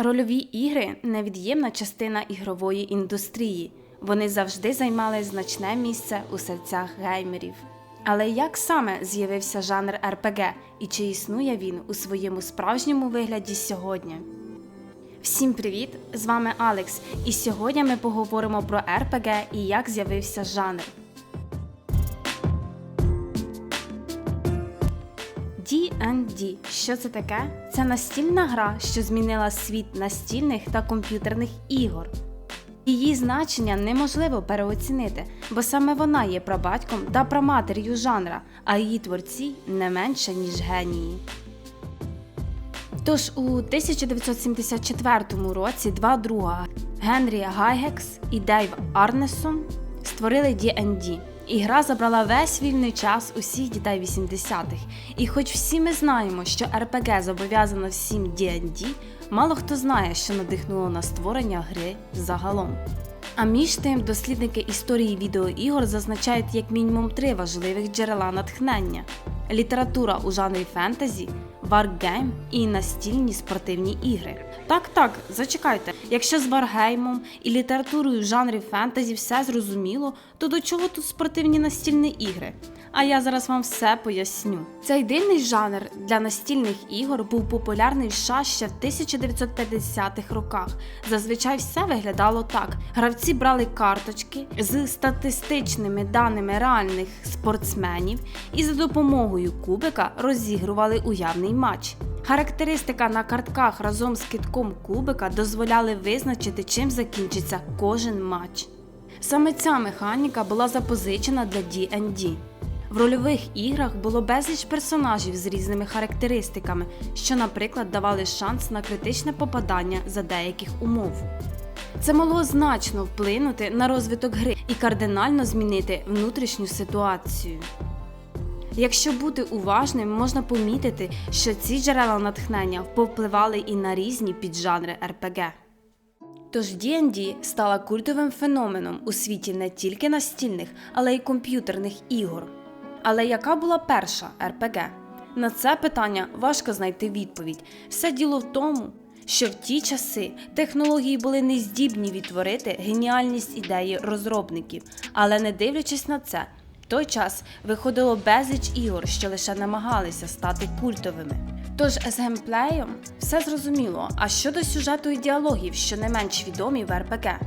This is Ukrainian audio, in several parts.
Рольові ігри невід'ємна частина ігрової індустрії. Вони завжди займали значне місце у серцях геймерів. Але як саме з'явився жанр РПГ і чи існує він у своєму справжньому вигляді сьогодні? Всім привіт! З вами Алекс, і сьогодні ми поговоримо про РПГ і як з'явився жанр. D&D. Що це таке? Це настільна гра, що змінила світ настільних та комп'ютерних ігор. Її значення неможливо переоцінити, бо саме вона є прабатьком та праматер'ю жанра, а її творці не менше, ніж генії. Тож у 1974 році два друга Генрі Гайгекс і Дейв Арнесон створили D&D. І гра забрала весь вільний час усіх дітей 80-х. І хоч всі ми знаємо, що РПГ зобов'язано всім D&D, мало хто знає, що надихнуло на створення гри загалом. А між тим, дослідники історії відеоігор зазначають як мінімум три важливих джерела натхнення: література у жанрі фентезі, варгейм і настільні спортивні ігри. Так, так, зачекайте. Якщо з варгеймом і літературою в жанрі фентезі все зрозуміло, то до чого тут спортивні настільні ігри? А я зараз вам все поясню. Цей дивний жанр для настільних ігор був популярний в США ще в 1950-х роках. Зазвичай все виглядало так: гравці брали карточки з статистичними даними реальних спортсменів і за допомогою кубика розігрували уявний матч. Характеристика на картках разом з китком кубика дозволяли визначити, чим закінчиться кожен матч. Саме ця механіка була запозичена для D&D. В рольових іграх було безліч персонажів з різними характеристиками, що, наприклад, давали шанс на критичне попадання за деяких умов. Це могло значно вплинути на розвиток гри і кардинально змінити внутрішню ситуацію. Якщо бути уважним, можна помітити, що ці джерела натхнення повпливали і на різні піджанри РПГ. Тож D&D стала культовим феноменом у світі не тільки настільних, але й комп'ютерних ігор. Але яка була перша РПГ? На це питання важко знайти відповідь. Все діло в тому, що в ті часи технології були не здібні відтворити геніальність ідеї розробників, але не дивлячись на це, в той час виходило безліч ігор, що лише намагалися стати культовими. Тож з геймплеєм все зрозуміло. А щодо сюжету і діалогів, що не менш відомі в РПГ.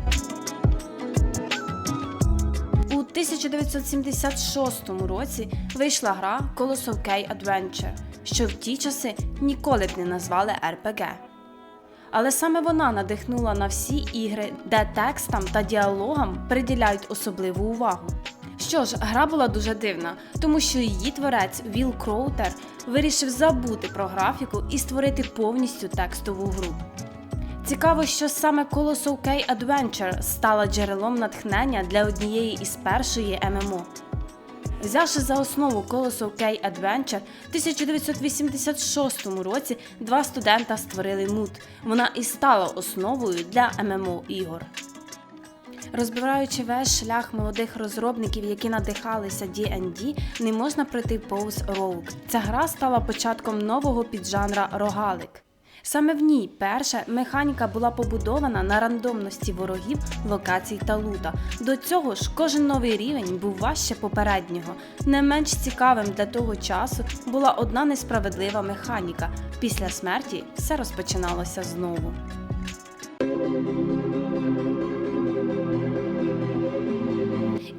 У 1976 році вийшла гра Colossal K Adventure, що в ті часи ніколи б не назвали RPG. Але саме вона надихнула на всі ігри, де текстам та діалогам приділяють особливу увагу. Що ж, гра була дуже дивна, тому що її творець Віл Кроутер вирішив забути про графіку і створити повністю текстову гру. Цікаво, що саме Colossal K Adventure стала джерелом натхнення для однієї із першої ММО. Взявши за основу Colossal K Adventure, в 1986 році два студента створили мут. Вона і стала основою для ММО ігор. Розбираючи весь шлях молодих розробників, які надихалися D&D, не можна пройти повз Rogue. Ця гра стала початком нового піджанра рогалик. Саме в ній перша механіка була побудована на рандомності ворогів, локацій та лута. До цього ж кожен новий рівень був важче попереднього. Не менш цікавим для того часу була одна несправедлива механіка. Після смерті все розпочиналося знову.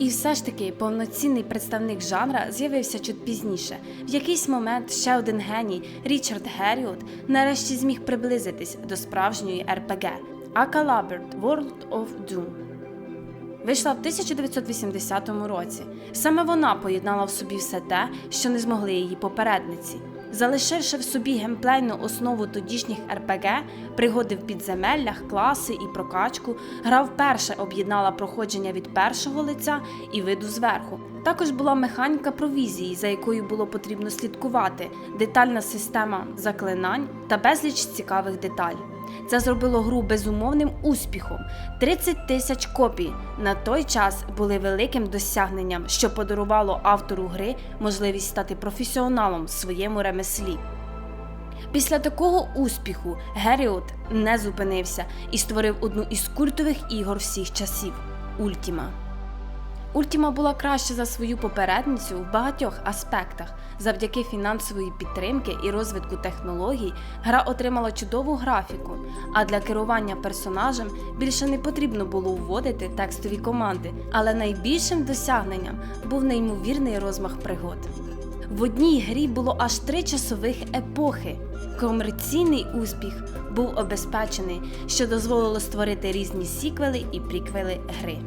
І все ж таки повноцінний представник жанра з'явився чуть пізніше. В якийсь момент ще один геній Річард Геріот нарешті зміг приблизитись до справжньої РПГ Акалаберт World of Doom. Вийшла в 1980 році. Саме вона поєднала в собі все те, що не змогли її попередниці. Залишивши в собі геймплейну основу тодішніх РПГ, пригоди в підземеллях, класи і прокачку, гра вперше об'єднала проходження від першого лиця і виду зверху. Також була механіка провізії, за якою було потрібно слідкувати, детальна система заклинань та безліч цікавих деталей. Це зробило гру безумовним успіхом. 30 тисяч копій на той час були великим досягненням, що подарувало автору гри можливість стати професіоналом в своєму ремеслі. Після такого успіху Геріот не зупинився і створив одну із культових ігор всіх часів Ультіма. Ультіма була краща за свою попередницю в багатьох аспектах. Завдяки фінансової підтримки і розвитку технологій гра отримала чудову графіку, а для керування персонажем більше не потрібно було вводити текстові команди. Але найбільшим досягненням був неймовірний розмах пригод. В одній грі було аж три часових епохи. Комерційний успіх був обезпечений, що дозволило створити різні сіквели і приквели гри.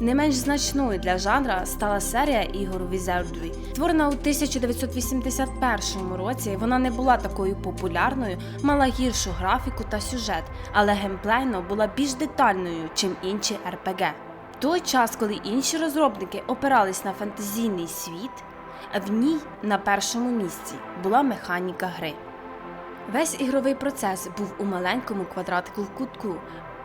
Не менш значною для жанра стала серія ігор Wizardry. Створена у 1981 році, вона не була такою популярною, мала гіршу графіку та сюжет, але геймплейно була більш детальною, чим інші RPG. В той час, коли інші розробники опирались на фантазійний світ, в ній на першому місці була механіка гри. Весь ігровий процес був у маленькому квадратику в кутку,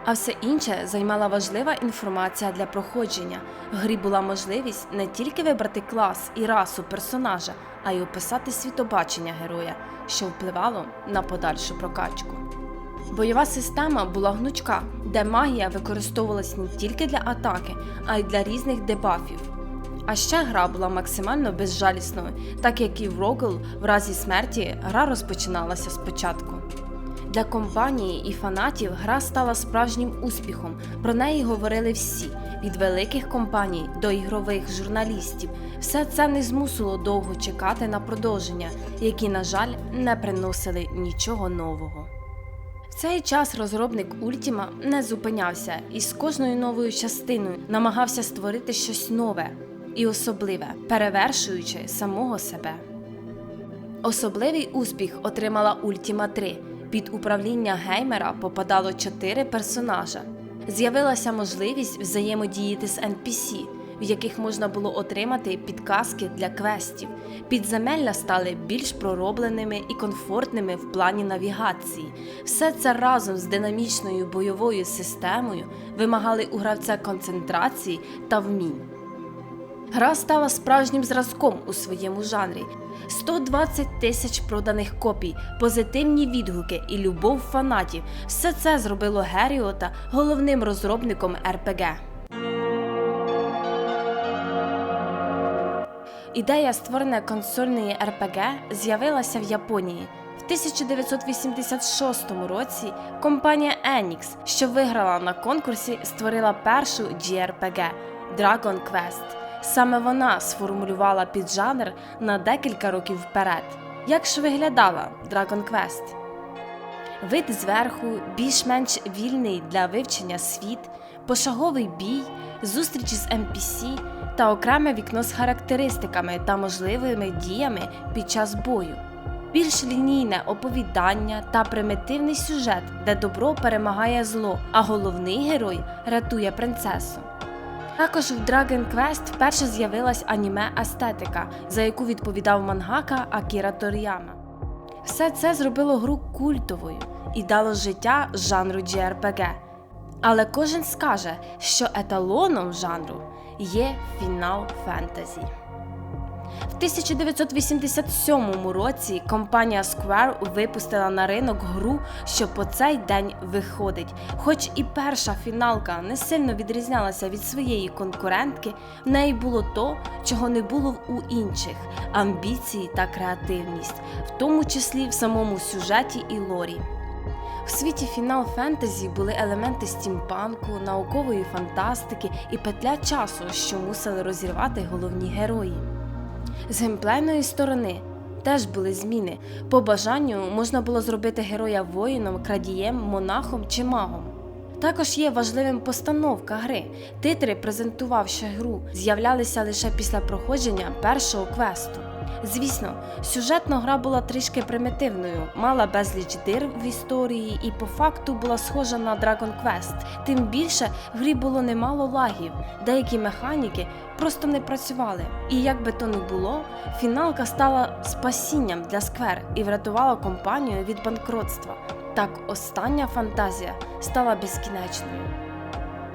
а все інше займала важлива інформація для проходження. Грі була можливість не тільки вибрати клас і расу персонажа, а й описати світобачення героя, що впливало на подальшу прокачку. Бойова система була гнучка, де магія використовувалась не тільки для атаки, а й для різних дебафів. А ще гра була максимально безжалісною, так як і в Рогл в разі смерті гра розпочиналася спочатку. Для компанії і фанатів гра стала справжнім успіхом. Про неї говорили всі від великих компаній до ігрових журналістів. Все це не змусило довго чекати на продовження, які, на жаль, не приносили нічого нового. В цей час розробник Ультіма не зупинявся і з кожною новою частиною намагався створити щось нове і особливе, перевершуючи самого себе. Особливий успіх отримала Ультіма 3. Під управління геймера попадало чотири персонажа. З'явилася можливість взаємодіяти з NPC, в яких можна було отримати підказки для квестів. Підземелля стали більш проробленими і комфортними в плані навігації. Все це разом з динамічною бойовою системою вимагали у гравця концентрації та вмінь. Гра стала справжнім зразком у своєму жанрі. 120 тисяч проданих копій, позитивні відгуки і любов фанатів. Все це зробило Геріота головним розробником РПГ. Ідея створення консольної РПГ з'явилася в Японії. В 1986 році компанія Enix, що виграла на конкурсі, створила першу JRPG Dragon Quest. Саме вона сформулювала піджанр на декілька років вперед. Як ж виглядала Dragon Quest? Вид зверху, більш-менш вільний для вивчення світ, пошаговий бій, зустрічі з NPC та окреме вікно з характеристиками та можливими діями під час бою. Більш лінійне оповідання та примітивний сюжет, де добро перемагає зло, а головний герой рятує принцесу. Також в Dragon Quest вперше з'явилась аніме естетика, за яку відповідав мангака Акіра Торіяма. Все це зробило гру культовою і дало життя жанру JRPG. Але кожен скаже, що еталоном жанру є фінал фентезі. В 1987 році компанія Square випустила на ринок гру, що по цей день виходить. Хоч і перша фіналка не сильно відрізнялася від своєї конкурентки, в неї було то, чого не було у інших амбіції та креативність, в тому числі в самому сюжеті і лорі. В світі фінал фентезі були елементи стімпанку, наукової фантастики і петля часу, що мусили розірвати головні герої. З геймплейної сторони теж були зміни. По бажанню можна було зробити героя воїном, крадієм, монахом чи магом. Також є важливим постановка гри. Титри, презентувавши гру, з'являлися лише після проходження першого квесту. Звісно, сюжетна гра була трішки примітивною, мала безліч дир в історії і по факту була схожа на Dragon Quest. Тим більше в грі було немало лагів, деякі механіки просто не працювали. І як би то не було, фіналка стала спасінням для Square і врятувала компанію від банкротства. Так остання фантазія стала безкінечною.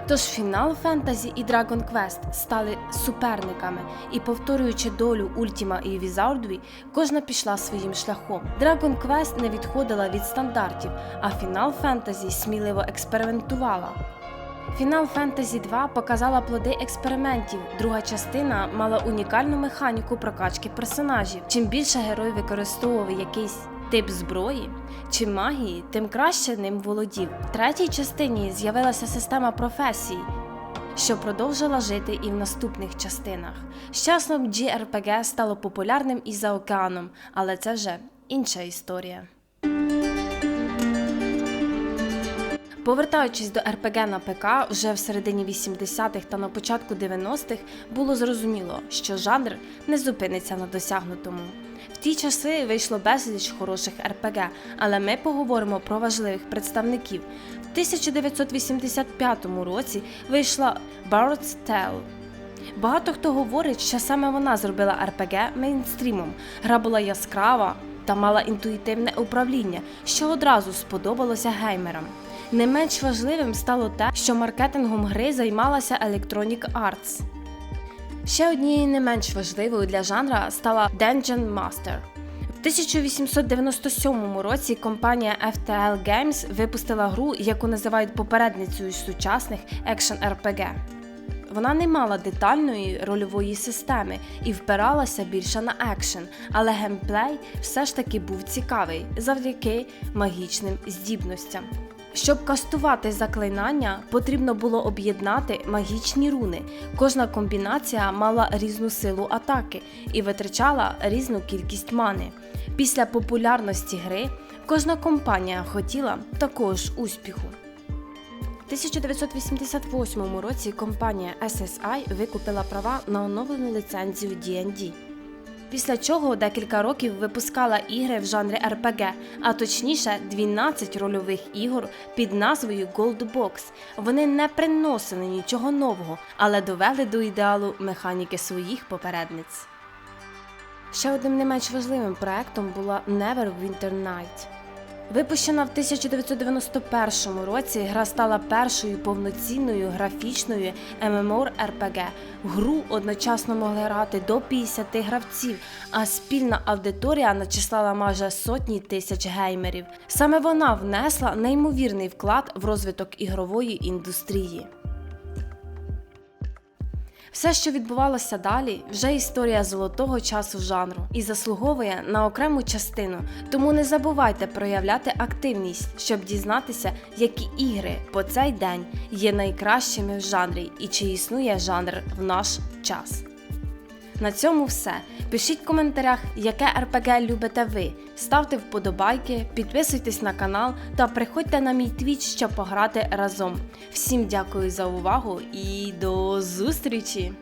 Тож Final Fantasy і Dragon Quest стали суперниками, і повторюючи долю Ultima і Wizardry, кожна пішла своїм шляхом. Dragon Quest не відходила від стандартів, а Final Fantasy сміливо експериментувала. Final Fantasy 2 показала плоди експериментів. Друга частина мала унікальну механіку прокачки персонажів. Чим більше герой використовував якийсь тип зброї чи магії, тим краще ним володів. В третій частині з'явилася система професій, що продовжила жити і в наступних частинах. З часом JRPG стало популярним і за океаном, але це вже інша історія. Повертаючись до РПГ на ПК, вже в середині 80-х та на початку 90-х було зрозуміло, що жанр не зупиниться на досягнутому. В ті часи вийшло безліч хороших РПГ, але ми поговоримо про важливих представників. В 1985 році вийшла Bard's Tale. Багато хто говорить, що саме вона зробила РПГ мейнстрімом. Гра була яскрава та мала інтуїтивне управління, що одразу сподобалося геймерам. Не менш важливим стало те, що маркетингом гри займалася Electronic Arts. Ще однією не менш важливою для жанра стала Dungeon Master. В 1897 році компанія FTL Games випустила гру, яку називають попередницею сучасних екшен RPG. Вона не мала детальної рольової системи і впиралася більше на екшен, але геймплей все ж таки був цікавий завдяки магічним здібностям. Щоб кастувати заклинання, потрібно було об'єднати магічні руни. Кожна комбінація мала різну силу атаки і витрачала різну кількість мани. Після популярності гри кожна компанія хотіла такого ж успіху. В 1988 році компанія SSI викупила права на оновлену ліцензію D&D. Після чого декілька років випускала ігри в жанрі RPG, а точніше 12 рольових ігор під назвою Gold Box. Вони не приносили нічого нового, але довели до ідеалу механіки своїх попередниць. Ще одним не менш важливим проектом була Neverwinter Night. Випущена в 1991 році, гра стала першою повноцінною графічною MMORPG. Гру одночасно могли грати до 50 гравців, а спільна аудиторія начислала майже сотні тисяч геймерів. Саме вона внесла неймовірний вклад в розвиток ігрової індустрії. Все, що відбувалося далі, вже історія золотого часу жанру і заслуговує на окрему частину. Тому не забувайте проявляти активність, щоб дізнатися, які ігри по цей день є найкращими в жанрі і чи існує жанр в наш час. На цьому все. Пишіть в коментарях, яке РПГ любите ви. Ставте вподобайки, підписуйтесь на канал та приходьте на мій твіч, щоб пограти разом. Всім дякую за увагу і до зустрічі!